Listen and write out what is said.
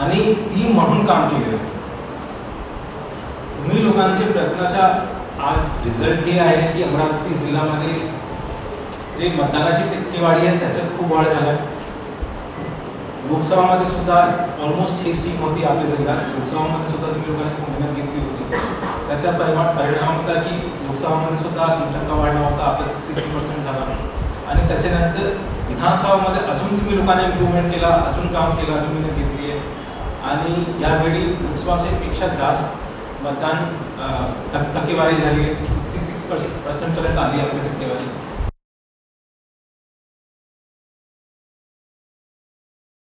आणि ती म्हणून काम केलेलं आहे. तुम्ही लोकांचे प्रयत्नाच्या आज रिझल्ट हे आहे की अमरावती जिल्ह्यामध्ये जे मतदानाची टक्केवारी आहे त्याच्यात खूप वाढ झाला लोकसभामध्ये सुद्धा ऑलमोस्ट हीच टीम होती आपल्या जिल्ह्यात. लोकसभामध्ये सुद्धा तुम्ही लोकांनी खूप मेहनत घेतली होती. त्याचा परिणाम परिणाम होता की लोकसभामध्ये सुद्धा तीन टक्का वाढला होता आता सिक्स्टी थ्री पर्सेंट झाला. आणि त्याच्यानंतर विधानसभामध्ये अजून तुम्ही लोकांनी इम्प्रूव्हमेंट केला अजून काम केलं अजून मेहनत घेतली आहे. आणि यावेळी लोकसभापेक्षा जास्त मतदान टक- टक्केवारी झाली. सिक्स्टी सिक्स पर्सेंटपर्यंत आली आपली टक्केवारी.